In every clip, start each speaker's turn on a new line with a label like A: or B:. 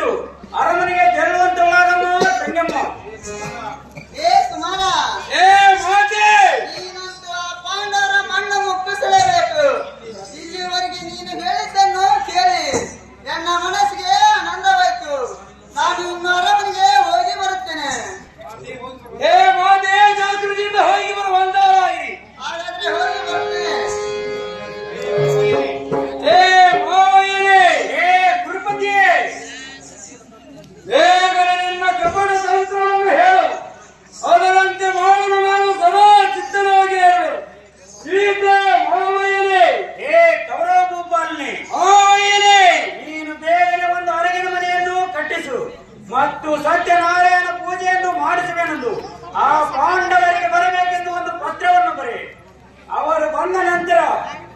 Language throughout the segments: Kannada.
A: do.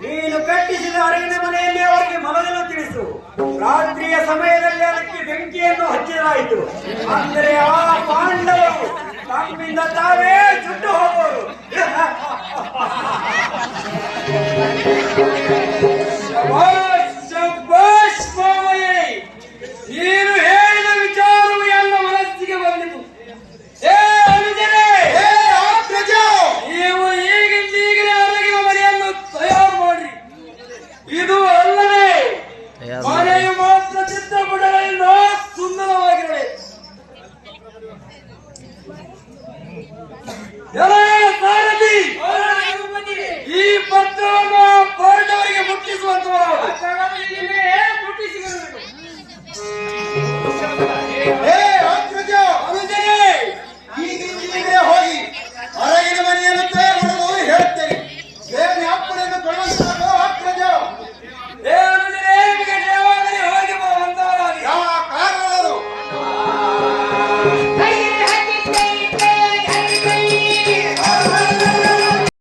A: ನೀನು ಕಟ್ಟಿಸಿದ ಅರಗಿನ ಮನೆಯಲ್ಲಿ ಅವರಿಗೆ ಮನದನ್ನು ತಿಳಿಸು. ರಾತ್ರಿಯ ಸಮಯದಲ್ಲಿ ಅದಕ್ಕೆ ಬೆಂಕಿಯನ್ನು ಹಚ್ಚಿದಾಯಿತು ಅಂದರೆ ಆ ಪಾಂಡವರು ತಮ್ಮಿಂದ ತಾವೇ ಸುಟ್ಟು ಹೋಗುವರು They